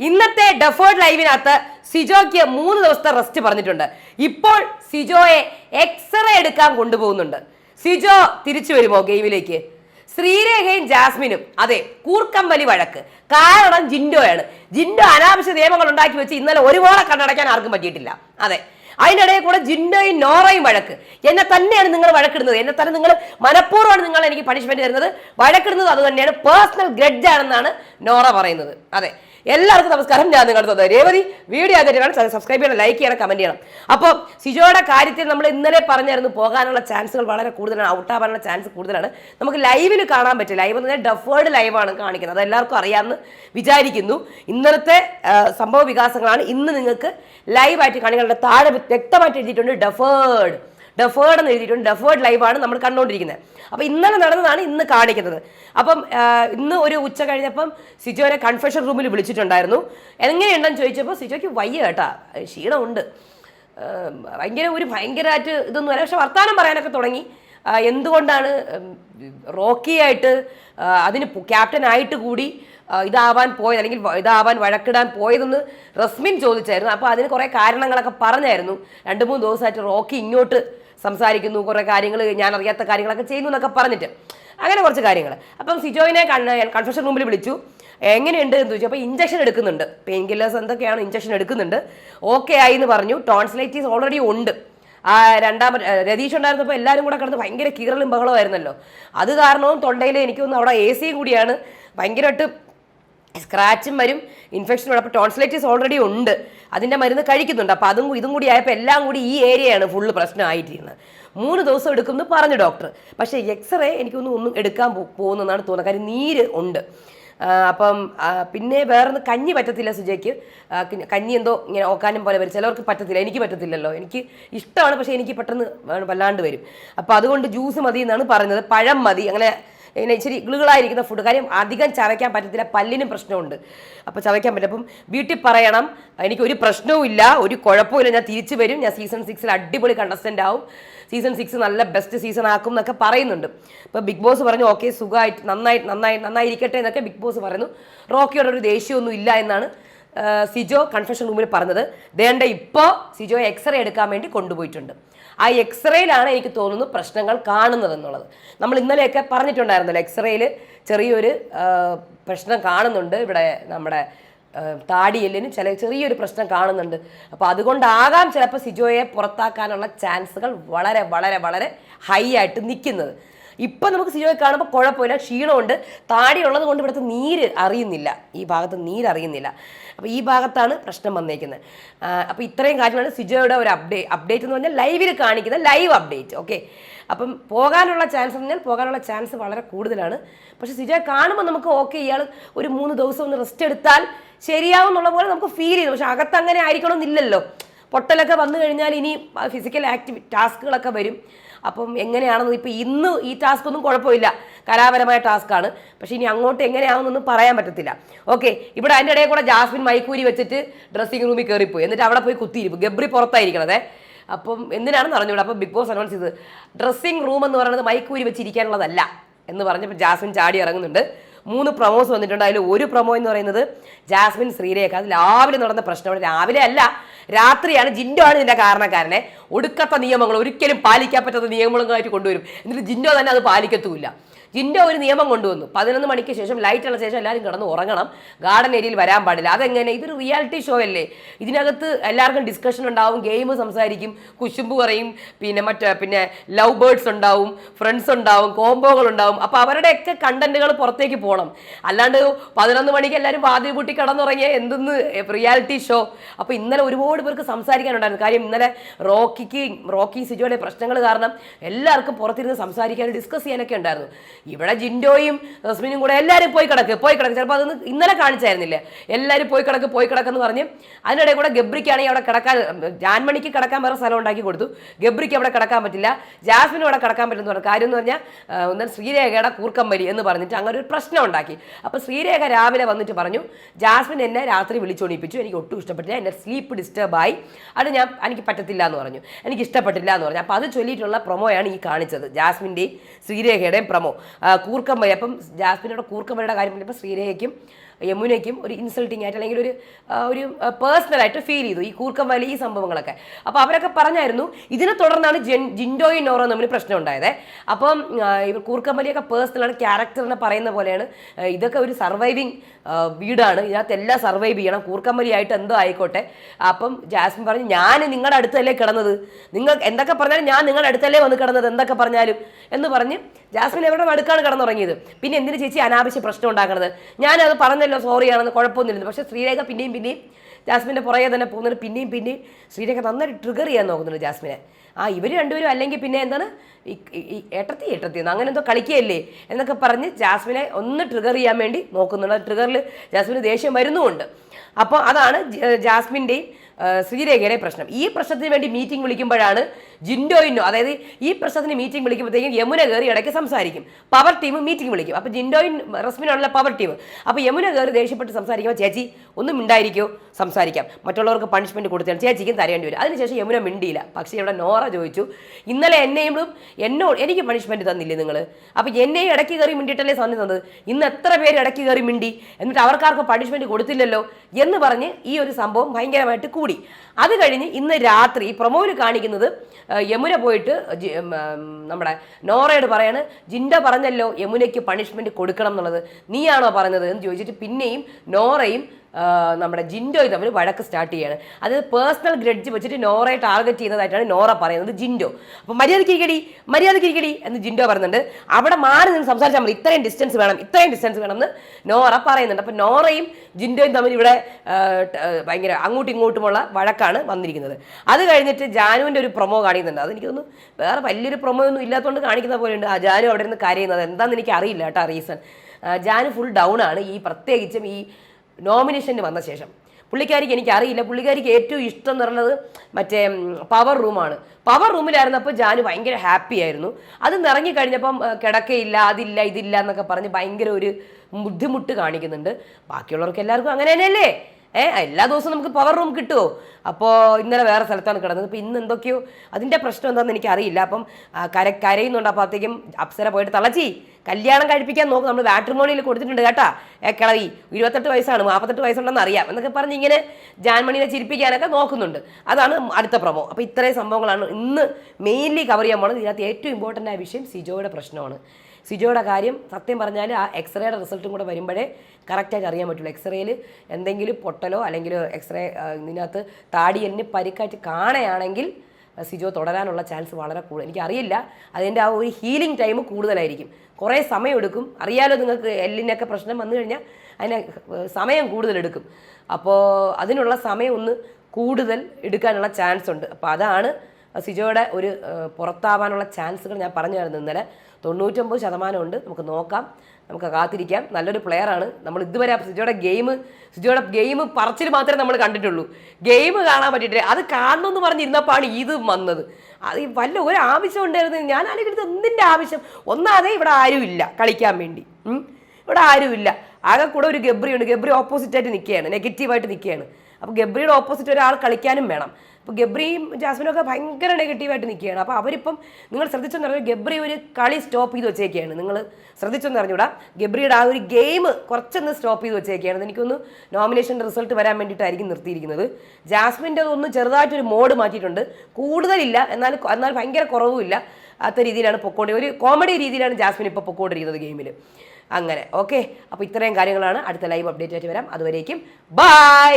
ഇന്നത്തെ ഡെഫേർഡ് ലൈവിനകത്ത് സിജോയ്ക്ക് മൂന്ന് ദിവസത്തെ റെസ്റ്റ് പറഞ്ഞിട്ടുണ്ട്. ഇപ്പോൾ സിജോയെ എക്സ്റേ എടുക്കാൻ കൊണ്ടുപോകുന്നുണ്ട്. സിജോ തിരിച്ചു വരുമോ ഗെയിമിലേക്ക് ശ്രീരേഖയും ജാസ്മിനും. അതെ കൂർക്കമ്പലി വഴക്ക്. കാരണം ജിൻഡോയാണ്. ജിൻഡോ അനാവശ്യ നിയമങ്ങൾ ഉണ്ടാക്കി വെച്ച് ഇന്നലെ ഒരുപാട് കണ്ണടയ്ക്കാൻ ആർക്കും പറ്റിയിട്ടില്ല. അതെ അതിനിടയിൽ കൂടെ ജിൻഡോയും നോറയും വഴക്ക്. എന്നെ തന്നെയാണ് നിങ്ങൾ വഴക്കിടുന്നത്. എന്നെ തന്നെ നിങ്ങൾ മനഃപൂർവമാണ് നിങ്ങൾ എനിക്ക് പണിഷ്മെന്റ് തരുന്നത്. വഴക്കിടുന്നത് അത് തന്നെയാണ്. പേഴ്സണൽ ഗ്രഡ്ജ് ആണെന്നാണ് നോറ പറയുന്നത്. അതെ എല്ലാവർക്കും നമസ്കാരം. ഞാൻ നിങ്ങളുടെ സ്വന്തം രേവതി. വീഡിയോ ആദ്യമായിട്ടാണ് സബ്സ്ക്രൈബ് ചെയ്യണം ലൈക്ക് ചെയ്യണം കമന്റ് ചെയ്യണം. അപ്പോൾ സിജോയുടെ കാര്യത്തിൽ നമ്മൾ ഇന്നലെ പറഞ്ഞായിരുന്നു പോകാനുള്ള ചാൻസുകൾ വളരെ കൂടുതലാണ് ഔട്ട് ആവാനുള്ള ചാൻസ് കൂടുതലാണ്. നമുക്ക് ലൈവിൽ കാണാൻ പറ്റും ലൈവ് എന്ന് പറഞ്ഞാൽ ഡെഫേർഡ് ലൈവാണ് കാണിക്കുന്നത്. അത് എല്ലാവർക്കും അറിയാമെന്ന് വിചാരിക്കുന്നു. ഇന്നലത്തെ സംഭവ വികാസങ്ങളാണ് ഇന്ന് നിങ്ങൾക്ക് ലൈവായിട്ട് കാണികളുടെ താഴെ വ്യക്തമായിട്ട് എഴുതിയിട്ടുണ്ട് ഡെഫേർഡ് ഡെഫേർഡ് എന്ന് എഴുതിയിട്ടുണ്ട്. ഡെഫേർഡ് ലൈവാണ് നമ്മൾ കണ്ടുകൊണ്ടിരിക്കുന്നത് അപ്പോൾ ഇന്നലെ നടന്നതാണ് ഇന്ന് കാണിക്കുന്നത്. അപ്പം ഇന്ന് ഒരു ഉച്ച കഴിഞ്ഞപ്പം സിജോനെ കൺഫെഷൻ റൂമിൽ വിളിച്ചിട്ടുണ്ടായിരുന്നു. എങ്ങനെയുണ്ടെന്ന് ചോദിച്ചപ്പോൾ സിജോയ്ക്ക് വയ്യ കേട്ടാ. ക്ഷീണമുണ്ട്. ഭയങ്കര ഒരു ഭയങ്കരമായിട്ട് ഇതൊന്നും അല്ല. പക്ഷെ വർത്തമാനം പറയാനൊക്കെ തുടങ്ങി. എന്തുകൊണ്ടാണ് റോക്കിയായിട്ട് അതിന് ക്യാപ്റ്റൻ ആയിട്ട് കൂടി ഇതാവാൻ പോയത് അല്ലെങ്കിൽ ഇതാവാൻ വഴക്കിടാൻ പോയതെന്ന് റസ്മിൻ ചോദിച്ചായിരുന്നു. അപ്പോൾ അതിന് കുറേ കാരണങ്ങളൊക്കെ പറഞ്ഞായിരുന്നു. രണ്ട് മൂന്ന് ദിവസമായിട്ട് റോക്കി ഇങ്ങോട്ട് സംസാരിക്കുന്നു കുറേ കാര്യങ്ങൾ ഞാൻ അറിയാത്ത കാര്യങ്ങളൊക്കെ ചെയ്യുന്നു എന്നൊക്കെ പറഞ്ഞിട്ട്. അങ്ങനെ കുറച്ച് കാര്യങ്ങൾ അപ്പം സിജോയിനെ കൺഫെഷൻ റൂമിൽ വിളിച്ചു. എങ്ങനെയുണ്ട് എന്ന് ചോദിച്ചു. അപ്പോൾ ഇഞ്ചക്ഷൻ എടുക്കുന്നുണ്ട്. പെയിൻ കില്ലേഴ്സ് എന്തൊക്കെയാണ് ഇഞ്ചക്ഷൻ എടുക്കുന്നുണ്ട്? ഓക്കെ ആയി എന്ന് പറഞ്ഞു. ടോൺസിലൈറ്റീസ് ഓൾറെഡി ഉണ്ട്. ആ രണ്ടാമത് രതീഷ് ഉണ്ടായിരുന്നപ്പോൾ എല്ലാവരും കൂടെ കിടന്ന് ഭയങ്കര കീറലും ബഹളമായിരുന്നല്ലോ അത് കാരണവും തൊണ്ടയിൽ എനിക്ക് തോന്നുന്നു അവിടെ എ സിയും കൂടിയാണ്. ഭയങ്കരമായിട്ട് സ്ക്രാച്ചും വരും. ഇൻഫെക്ഷൻ വരും അപ്പോൾ ടോൺസിലൈറ്റിസ് ഓൾറെഡി ഉണ്ട്. അതിന്റെ മരുന്ന് കഴിക്കുന്നുണ്ട്. അപ്പോൾ അതും ഇതും കൂടി ആയപ്പോൾ എല്ലാം കൂടി ഈ ഏരിയയാണ് ഫുള്ള് പ്രശ്നമായിട്ടിരുന്നത്. മൂന്ന് ദിവസം എടുക്കുമെന്ന് പറഞ്ഞു ഡോക്ടർ പക്ഷേ എക്സ്റേ എനിക്കൊന്നും ഒന്നും എടുക്കാൻ പോകുന്നതാണ് തോന്നുന്നത്. കാര്യം നീര് ഉണ്ട്. അപ്പം പിന്നെ വേറൊന്ന് കഞ്ഞി പറ്റത്തില്ല സുജയ്ക്ക്. കഞ്ഞി എന്തോ ഇങ്ങനെ ഓക്കാനും പോലെ വരും. ചിലവർക്ക് പറ്റത്തില്ല. എനിക്ക് പറ്റത്തില്ലല്ലോ. എനിക്ക് ഇഷ്ടമാണ്. പക്ഷേ എനിക്ക് പെട്ടെന്ന് വല്ലാണ്ട് വരും. അപ്പോൾ അതുകൊണ്ട് ജ്യൂസ് മതി എന്നാണ് പറയുന്നത്. പഴം മതി. അങ്ങനെ ഇങ്ങനെ ഇച്ചിരി ഗിളുകളായിരിക്കുന്ന ഫുഡ് കാര്യം അധികം ചവയ്ക്കാൻ പറ്റത്തില്ല പല്ലിനും പ്രശ്നമുണ്ട്. അപ്പോൾ ചവയ്ക്കാൻ പറ്റും അപ്പം വീട്ടിൽ പറയണം എനിക്ക് ഒരു പ്രശ്നവും ഇല്ല ഒരു കുഴപ്പമില്ല ഞാൻ തിരിച്ചു വരും. ഞാൻ സീസൺ സിക്സിൽ അടിപൊളി കണ്ടസ്റ്റന്റ് ആവും. സീസൺ സിക്സ് നല്ല ബെസ്റ്റ് സീസൺ ആക്കും എന്നൊക്കെ പറയുന്നുണ്ട്. ഇപ്പോൾ ബിഗ് ബോസ് പറഞ്ഞു ഓക്കെ സുഖമായിട്ട് നന്നായിട്ട് നന്നായി നന്നായിരിക്കട്ടെ എന്നൊക്കെ ബിഗ് ബോസ് പറയുന്നു. റോക്കിയോട് ഒരു ദേഷ്യമൊന്നും ഇല്ല എന്നാണ് സിജോ കൺഫെഷൻ റൂമിൽ പറഞ്ഞത് ദേണ്ട ഇപ്പോൾ സിജോ എക്സ്റേ എടുക്കാൻ വേണ്ടി കൊണ്ടുപോയിട്ടുണ്ട്. ആ എക്സ്റേയിലാണ് എനിക്ക് തോന്നുന്നു പ്രശ്നങ്ങൾ കാണുന്നത് എന്നുള്ളത് നമ്മൾ ഇന്നലെയൊക്കെ പറഞ്ഞിട്ടുണ്ടായിരുന്നല്ലോ എക്സ്റേയിൽ ചെറിയൊരു പ്രശ്നം കാണുന്നുണ്ട്. ഇവിടെ നമ്മുടെ താടിയെല്ലിന് ചില ചെറിയൊരു പ്രശ്നം കാണുന്നുണ്ട്. അപ്പോൾ അതുകൊണ്ടാകാം ചിലപ്പോൾ സിജോയെ പുറത്താക്കാനുള്ള ചാൻസുകൾ വളരെ വളരെ വളരെ ഹൈ ആയിട്ട് നിൽക്കുന്നത്. ഇപ്പം നമുക്ക് സിജോയെ കാണുമ്പോൾ കുഴപ്പമില്ല ക്ഷീണമുണ്ട്. താടിയുള്ളത് കൊണ്ട് ഇവിടുത്തെ നീര് അറിയുന്നില്ല. ഈ ഭാഗത്ത് നീര് അറിയുന്നില്ല. അപ്പോൾ ഈ ഭാഗത്താണ് പ്രശ്നം വന്നേക്കുന്നത്. അപ്പോൾ ഇത്രയും കാര്യങ്ങളാണ് സിജോയുടെ ഒരു അപ്ഡേറ്റ് അപ്ഡേറ്റ് എന്ന് പറഞ്ഞാൽ ലൈവിൽ കാണിക്കുന്ന ലൈവ് അപ്ഡേറ്റ് ഓക്കെ അപ്പം പോകാനുള്ള ചാൻസ് പറഞ്ഞാൽ പോകാനുള്ള ചാൻസ് വളരെ കൂടുതലാണ്. പക്ഷേ സിജോയെ കാണുമ്പോൾ നമുക്ക് ഓക്കെ ഇയാൾ ഒരു മൂന്ന് ദിവസം ഒന്ന് റെസ്റ്റ് എടുത്താൽ ശരിയാവും എന്നുള്ള പോലെ നമുക്ക് ഫീൽ ചെയ്തു. പക്ഷെ അകത്ത് അങ്ങനെ ആയിരിക്കണമെന്നില്ലല്ലോ. പൊട്ടലൊക്കെ വന്നു കഴിഞ്ഞാൽ ഇനി ഫിസിക്കൽ ആക്ടിവി ടാസ്കുകളൊക്കെ വരും. അപ്പം എങ്ങനെയാണെന്ന് ഇപ്പോൾ ഇന്ന് ഈ ടാസ്ക് ഒന്നും കുഴപ്പമില്ല. കലാപരമായ ടാസ്ക്കാണ്. പക്ഷേ ഇനി അങ്ങോട്ട് എങ്ങനെയാണെന്നൊന്നും പറയാൻ പറ്റത്തില്ല. ഓക്കെ ഇവിടെ അതിന്റെ ഇടയിൽ കൂടെ ജാസ്മിൻ മൈക്കൂരി വെച്ചിട്ട് ഡ്രസ്സിംഗ് റൂമിൽ കയറിപ്പോയി. എന്നിട്ട് അവിടെ പോയി കുത്തിയിരിക്കും. ഗബ്രി പുറത്തായിരിക്കണതേ അപ്പം എന്തിനാണെന്ന് അറിഞ്ഞൂടാ അപ്പോൾ ബിഗ് ബോസ് അനൗൺസ് ചെയ്ത് ഡ്രസ്സിംഗ് റൂം എന്ന് പറയുന്നത് മൈക്കൂരി വെച്ചിരിക്കാനുള്ളതല്ല എന്ന് പറഞ്ഞപ്പോൾ ജാസ്മിൻ ചാടി ഇറങ്ങുന്നുണ്ട്. മൂന്ന് പ്രൊമോസ് വന്നിട്ടുണ്ട്. അതിൽ ഒരു പ്രൊമോ എന്ന് പറയുന്നത് ജാസ്മിൻ ശ്രീരേഖ. അത് രാവിലെ നടന്ന പ്രശ്നമാണ്. രാവിലെ അല്ല രാത്രിയാണ് ജിൻഡോ ആണ് ഇതിന്റെ കാരണക്കാരനെ. ഒടുക്കത്ത നിയമങ്ങൾ ഒരിക്കലും പാലിക്കാൻ പറ്റാത്ത നിയമങ്ങളുമായിട്ട് കൊണ്ടുവരും. എന്നിട്ട് ജിൻഡോ തന്നെ അത് പാലിക്കത്തുമില്ല. ജിൻഡോ ഒരു നിയമം കൊണ്ടുവന്നു. പതിനൊന്ന് മണിക്ക് ശേഷം ലൈറ്റ് ഉള്ള ശേഷം എല്ലാവരും കിടന്ന് ഉറങ്ങണം. ഗാർഡൻ ഏരിയയിൽ വരാൻ പാടില്ല. അതെങ്ങനെ? ഇതൊരു റിയാലിറ്റി ഷോ അല്ലേ? ഇതിനകത്ത് എല്ലാവർക്കും ഡിസ്കഷൻ ഉണ്ടാവും ഗെയിം സംസാരിക്കും കുശുമ്പ് പറയും പിന്നെ മറ്റേ പിന്നെ ലവ് ബേർഡ്സ് ഉണ്ടാവും ഫ്രണ്ട്സ് ഉണ്ടാവും കോംബോകൾ ഉണ്ടാവും. അപ്പോൾ അവരുടെയൊക്കെ കണ്ടന്റുകൾ പുറത്തേക്ക് പോകണം. അല്ലാണ്ട് പതിനൊന്ന് മണിക്ക് എല്ലാവരും വാതിൽ പൂട്ടി കിടന്നുറങ്ങിയ എന്തെന്ന് റിയാലിറ്റി ഷോ അപ്പോൾ ഇന്നലെ ഒരുപാട് പേർക്ക് സംസാരിക്കാനുണ്ടായിരുന്നു. കാര്യം ഇന്നലെ റോക്കിക്ക് റോക്കി സിജോയുടെ പ്രശ്നങ്ങൾ കാരണം എല്ലാവർക്കും പുറത്തിരുന്ന് സംസാരിക്കാനും ഡിസ്കസ് ചെയ്യാനൊക്കെ ഉണ്ടായിരുന്നു. ഇവിടെ ജിൻഡോയും റസ്മിനും കൂടെ എല്ലാവരും പോയി കിടക്ക് പോയി കിടക്ക്. ചിലപ്പോൾ അതൊന്ന് ഇന്നലെ കാണിച്ചായിരുന്നില്ലേ? എല്ലാവരും പോയി കിടക്ക് പോയി കിടക്കെന്ന് പറഞ്ഞ് അതിനിടെ കൂടെ ഗബ്രിക്കാണെങ്കിൽ അവിടെ കിടക്കാൻ ജാൻമണിക്ക് കിടക്കാൻ വേറെ സ്ഥലം ഉണ്ടാക്കി കൊടുത്തു. ഗബ്രിക്ക് അവിടെ കിടക്കാൻ പറ്റില്ല. ജാസ്മിനും അവിടെ കിടക്കാൻ പറ്റുന്ന പറഞ്ഞു. കാര്യം എന്ന് പറഞ്ഞാൽ ഒന്ന് ഒന്നും ശ്രീരേഖയുടെ കൂർക്കമ്പലി എന്ന് പറഞ്ഞിട്ട് അങ്ങനെ ഒരു പ്രശ്നം ഉണ്ടാക്കി. അപ്പോൾ ശ്രീരേഖ രാവിലെ വന്നിട്ട് പറഞ്ഞു ജാസ്മിൻ എന്നെ രാത്രി വിളിച്ചോണിപ്പിച്ചു എനിക്ക് ഒട്ടും ഇഷ്ടപ്പെട്ടില്ല. എന്റെ സ്ലീപ്പ് ഡിസ്റ്റർബ് ആയി. അത് ഞാൻ എനിക്ക് പറ്റത്തില്ല എന്ന് പറഞ്ഞു. എനിക്ക് ഇഷ്ടപ്പെട്ടില്ല എന്ന് പറഞ്ഞു. അപ്പോൾ അത് ചൊല്ലിയിട്ടുള്ള പ്രൊമോയാണ് ഈ കാണിച്ചത് ജാസ്മിന്റെയും ശ്രീരേഖയുടെയും പ്രൊമോ. കൂർക്കമ്പലി അപ്പം ജാസ്മിനോട് കൂർക്കമ്പലിയുടെ കാര്യം പറഞ്ഞപ്പോൾ ശ്രീരേഖയ്ക്കും യമുനയ്ക്കും ഒരു ഇൻസൾട്ടിങ് ആയിട്ട് അല്ലെങ്കിൽ ഒരു ഒരു പേഴ്സണലായിട്ട് ഫീൽ ചെയ്തു ഈ കൂർക്കം വലി ഈ സംഭവങ്ങളൊക്കെ. അപ്പോൾ അവരൊക്കെ പറഞ്ഞായിരുന്നു ഇതിനെ തുടർന്നാണ് ജെൻ ജിൻഡോയും നോറോ തമ്മിൽ പ്രശ്നം ഉണ്ടായത്. അപ്പം ഇവർ കൂർക്കം വലിയൊക്കെ പേഴ്സണലാണ് ക്യാരക്ടറിനെ പറയുന്ന പോലെയാണ്. ഇതൊക്കെ ഒരു സർവൈവിങ് വീടാണ്. ഇതിനകത്ത് എല്ലാം സർവൈവ് ചെയ്യണം. കൂർക്കം വലിയായിട്ട് എന്തോ ആയിക്കോട്ടെ. അപ്പം ജാസ്മിൻ പറഞ്ഞു ഞാൻ നിങ്ങളുടെ അടുത്തല്ലേ കിടന്നത്? നിങ്ങൾ എന്തൊക്കെ പറഞ്ഞാലും ഞാൻ നിങ്ങളുടെ അടുത്തല്ലേ വന്ന് കിടന്നത്? എന്തൊക്കെ പറഞ്ഞാലും? എന്ന് പറഞ്ഞ് ജാസ്മിൻ എവിടെ അടുക്കാണ് കിടന്നുറങ്ങിയത്. പിന്നെ എന്തിനു ചേച്ചി അനാവശ്യ പ്രശ്നം ഉണ്ടാക്കണത്? ഞാനത് പറഞ്ഞല്ലോ സോറിയാണെന്ന് കുഴപ്പമൊന്നുമില്ല. പക്ഷേ ശ്രീരേഖ പിന്നെയും പിന്നെയും ജാസ്മിന്റെ പുറകെ തന്നെ പോകുന്നത് പിന്നെയും പിന്നെയും ശ്രീരേഖ നന്നായിട്ട് ട്രിഗർ ചെയ്യാൻ നോക്കുന്നുണ്ട് ജാസ്മിനെ. ആ ഇവർ രണ്ടുപേരും അല്ലെങ്കിൽ പിന്നെ എന്താണ്? ഏട്ടത്തി ഏട്ടത്തി അങ്ങനെ എന്തോ കളിക്കുകയല്ലേ എന്നൊക്കെ പറഞ്ഞ് ജാസ്മിനെ ഒന്ന് ട്രിഗർ ചെയ്യാൻ വേണ്ടി നോക്കുന്നുണ്ട്. ട്രിഗറിൽ ജാസ്മിന് ദേഷ്യം വരുന്നുമുണ്ട്. അപ്പോൾ അതാണ് ജാസ്മിന്റെയും ശ്രീരേഖയുടെ പ്രശ്നം. ഈ പ്രശ്നത്തിന് വേണ്ടി മീറ്റിംഗ് വിളിക്കുമ്പോഴാണ് ജിൻഡോയിനോ അതായത് ഈ പ്രശ്നത്തിന് മീറ്റിംഗ് വിളിക്കുമ്പോഴത്തേക്കും യമുന കയറി ഇടയ്ക്ക് സംസാരിക്കും. പവർ ടീം മീറ്റിംഗ് വിളിക്കും. അപ്പോൾ ജിൻഡോയിൻ റസ്മിനാണല്ലോ പവർ ടീം അപ്പോൾ യമുന കയറി ദേഷ്യപ്പെട്ട് സംസാരിക്കുമ്പോൾ ചേച്ചി ഒന്നും മിണ്ടായിരിക്കോ സംസാരിക്കാം. മറ്റുള്ളവർക്ക് പണിഷ്മെന്റ് കൊടുത്താൽ ചേച്ചിക്കും തരേണ്ടി വരും. അതിനുശേഷം യമുന മിണ്ടിയില്ല. പക്ഷേ ഇവിടെ നോറ ചോദിച്ചു ഇന്നലെ എന്നെയും എന്നോ എനിക്ക് പണിഷ്മെന്റ് തന്നില്ലേ നിങ്ങൾ അപ്പോൾ എന്നെയും ഇടയ്ക്ക് കയറി മിണ്ടിയിട്ടല്ലേ സന്ധി തന്നത്? ഇന്ന് എത്ര പേര് ഇടയ്ക്ക് കയറി മിണ്ടി? എന്നിട്ട് അവർക്കാർക്ക് പണിഷ്മെന്റ് കൊടുത്തില്ലല്ലോ? എന്ന് പറഞ്ഞ് ഈ ഒരു സംഭവം ഭയങ്കരമായിട്ട് കൂടി. അത് കഴിഞ്ഞ് ഇന്ന് രാത്രി പ്രൊമോയിൽ കാണിക്കുന്നത് യമുന പോയിട്ട് നമ്മുടെ നോറയോട് പറയാണ് ജിൻഡ പറഞ്ഞല്ലോ യമുനയ്ക്ക് പണിഷ്മെന്റ് കൊടുക്കണം എന്നുള്ളത്. നീയാണോ പറഞ്ഞത്? എന്ന് ചോദിച്ചിട്ട് പിന്നെയും നോറയും നമ്മുടെ ജിൻഡോയും തമ്മിൽ വഴക്ക് സ്റ്റാർട്ട് ചെയ്യാണ്. അതായത് പേഴ്സണൽ ഗ്രഡ്ജ് വെച്ചിട്ട് നോറയെ ടാർഗറ്റ് ചെയ്യുന്നതായിട്ടാണ് നോറ പറയുന്നത് ജിൻഡോ. അപ്പോൾ മര്യാദയ്ക്ക് ഇരിക്കടി മര്യാദയ്ക്ക് ഇരിക്കടി എന്ന് ജിൻഡോ പറയുന്നുണ്ട്. അവിടെ മാറി നിന്ന് സംസാരിച്ചാൽ മതി. ഇത്രയും ഡിസ്റ്റൻസ് വേണം ഇത്രയും ഡിസ്റ്റൻസ് വേണം എന്ന് നോറ പറയുന്നുണ്ട്. അപ്പോൾ നോറയും ജിൻഡോയും തമ്മിൽ ഇവിടെ ഭയങ്കര അങ്ങോട്ടും ഇങ്ങോട്ടുമുള്ള വഴക്കാണ് വന്നിരിക്കുന്നത്. അത് കഴിഞ്ഞിട്ട് ജാനുവിന്റെ ഒരു പ്രൊമോ കാണിക്കുന്നുണ്ട്. അതെനിക്ക് തോന്നുന്നു വേറെ വലിയൊരു പ്രൊമോ ഒന്നും ഇല്ലാത്തതുകൊണ്ട് കാണിക്കുന്ന പോലെയുണ്ട്. ആ ജാനു അവിടെ നിന്ന് കരയുന്നത് എന്താണെന്ന് എനിക്ക് അറിയില്ല കേട്ടോ റീസൺ ജാനു ഫുൾ ഡൗൺ ആണ്. ഈ പ്രത്യേകിച്ചും ഈ നോമിനേഷന് വന്ന ശേഷം. പുള്ളിക്കാരിക്ക് എനിക്ക് അറിയില്ല പുള്ളിക്കാരിക്ക് ഏറ്റവും ഇഷ്ടം എന്ന് പറയുന്നത് മറ്റേ പവർ റൂമാണ് പവർ റൂമിലായിരുന്നപ്പോൾ ജാനു ഭയങ്കര ഹാപ്പി ആയിരുന്നു. അത് നിറങ്ങി കഴിഞ്ഞപ്പം ആ, കിടക്കയില്ല അതില്ല ഇതില്ല എന്നൊക്കെ പറഞ്ഞ് ഭയങ്കര ഒരു ബുദ്ധിമുട്ട് കാണിക്കുന്നുണ്ട്. ബാക്കിയുള്ളവർക്ക് എല്ലാവർക്കും അങ്ങനെ തന്നെയല്ലേ? ഏ എല്ലാ ദിവസവും നമുക്ക് പവർ റൂം കിട്ടുമോ അപ്പോൾ ഇന്നലെ വേറെ സ്ഥലത്താണ് കിടന്നത്. അപ്പോൾ ഇന്ന് എന്തൊക്കെയോ അതിന്റെ പ്രശ്നം എന്താണെന്ന് എനിക്ക് അറിയില്ല അപ്പം കര കരയുന്നുണ്ട് അപ്പോഴത്തേക്കും അപ്സര പോയിട്ട് തളച്ചി. കല്യാണം കഴിപ്പിക്കാൻ നോക്കും. നമ്മൾ മാട്രിമോണിയിൽ കൊടുത്തിട്ടുണ്ട് കേട്ടാ. ഏ കിളവി ഇരുപത്തെട്ട് വയസ്സാണ്. നാൽപ്പത്തെട്ട് വയസ്സുണ്ടെന്ന് അറിയാം. എന്നൊക്കെ പറഞ്ഞ് ഇങ്ങനെ ജാൻമണിനെ ചിരിപ്പിക്കാനൊക്കെ നോക്കുന്നുണ്ട്. അതാണ് അടുത്ത പ്രമോ. അപ്പോൾ ഇത്രയും സംഭവങ്ങളാണ് ഇന്ന് മെയിൻലി കവർ ചെയ്യാൻ പോകുന്നത് ഇതിനകത്ത് ഏറ്റവും ഇമ്പോർട്ടന്റ് ആയ വിഷയം സിജോയുടെ പ്രശ്നമാണ്. സിജോയുടെ കാര്യം സത്യം പറഞ്ഞാൽ ആ എക്സ്റേയുടെ റിസൾട്ടും കൂടെ വരുമ്പോഴേ കറക്റ്റായിട്ട് അറിയാൻ പറ്റുള്ളൂ. എക്സ്റേയിൽ എന്തെങ്കിലും പൊട്ടലോ അല്ലെങ്കിൽ എക്സ്റേ ഇതിനകത്ത് താടി എന്നെ പരിക്കായിട്ട് കാണുകയാണെങ്കിൽ സിജോ തുടരാനുള്ള ചാൻസ് വളരെ കൂടുതൽ എനിക്കറിയില്ല. അതിന്റെ ആ ഒരു ഹീലിംഗ് ടൈം കൂടുതലായിരിക്കും. കുറേ സമയമെടുക്കും. അറിയാലോ നിങ്ങൾക്ക് എല്ലിനൊക്കെ പ്രശ്നം വന്നു കഴിഞ്ഞാൽ അതിന് സമയം കൂടുതലെടുക്കും. അപ്പോൾ അതിനുള്ള സമയം ഒന്ന് കൂടുതൽ എടുക്കാനുള്ള ചാൻസ് ഉണ്ട്. അപ്പോൾ അതാണ് സിജോയുടെ ഒരു പുറത്താവാനുള്ള ചാൻസുകൾ ഞാൻ പറഞ്ഞു തരുന്നത് ഇന്നലെ. തൊണ്ണൂറ്റൊമ്പത് ശതമാനം ഉണ്ട് നമുക്ക് നോക്കാം. നമുക്ക് കാത്തിരിക്കാം. നല്ലൊരു പ്ലെയറാണ് നമ്മൾ ഇതുവരെ സിജോയുടെ ഗെയിം സിജോയുടെ ഗെയിം പറച്ചിൽ മാത്രമേ നമ്മൾ കണ്ടിട്ടുള്ളൂ. ഗെയിം കാണാൻ പറ്റിയിട്ടില്ല. അത് കാണണമെന്ന് പറഞ്ഞിരുന്നപ്പോഴാണ് ഇത് വന്നത്. അത് വല്ല ഒരു ആവശ്യം ഉണ്ടായിരുന്നു. ഞാൻ ആണെങ്കിൽ എന്തിന്റെ ആവശ്യം? ഒന്നാതെ ഇവിടെ ആരുമില്ല കളിക്കാൻ വേണ്ടി. ഇവിടെ ആരുമില്ല ആകെ കൂടെ ഒരു ഗബ്രിയുണ്ട്. ഗബ്രി ഓപ്പോസിറ്റ് ആയിട്ട് നിൽക്കുകയാണ്. നെഗറ്റീവായിട്ട് നിൽക്കുകയാണ്. അപ്പോൾ ഗബ്രിയുടെ ഓപ്പോസിറ്റ് ഒരാൾ കളിക്കാനും വേണം. അപ്പോൾ ഗബ്രിയും ജാസ്മിനും ഒക്കെ ഭയങ്കര നെഗറ്റീവായിട്ട് നിൽക്കുകയാണ്. അപ്പോൾ അവരിപ്പം നിങ്ങൾ ശ്രദ്ധിച്ചെന്ന് പറഞ്ഞാൽ ഗബ്രി ഒരു കളി സ്റ്റോപ്പ് ചെയ്ത് വെച്ചേക്കുകയാണ്. നിങ്ങൾ ശ്രദ്ധിച്ചെന്ന് അറിഞ്ഞൂടാ ഗബ്രിയുടെ ആ ഒരു ഗെയിം കുറച്ചൊന്ന് സ്റ്റോപ്പ് ചെയ്ത് വെച്ചേക്കുകയാണ്. എനിക്കൊന്ന് നോമിനേഷന്റെ റിസൾട്ട് വരാൻ വേണ്ടിയിട്ടായിരിക്കും നിർത്തിയിരിക്കുന്നത്. ജാസ്മിന്റെ ഒന്ന് ചെറുതായിട്ടൊരു മോഡ് മാറ്റിയിട്ടുണ്ട്. കൂടുതലില്ല. എന്നാൽ എന്നാൽ ഭയങ്കര കുറവുമില്ല. അത്ത രീതിയിലാണ് പൊക്കോണ്ടി ഒരു കോമഡി രീതിയിലാണ് ജാസ്മിൻ ഇപ്പോൾ പൊക്കോണ്ടിരിക്കുന്നത് ഗെയിമിൽ അങ്ങനെ. ഓക്കെ അപ്പോൾ ഇത്രയും കാര്യങ്ങളാണ്. അടുത്ത ലൈവ് അപ്ഡേറ്റ് ആയിട്ട് വരാം. അതുവരേക്കും. ബൈ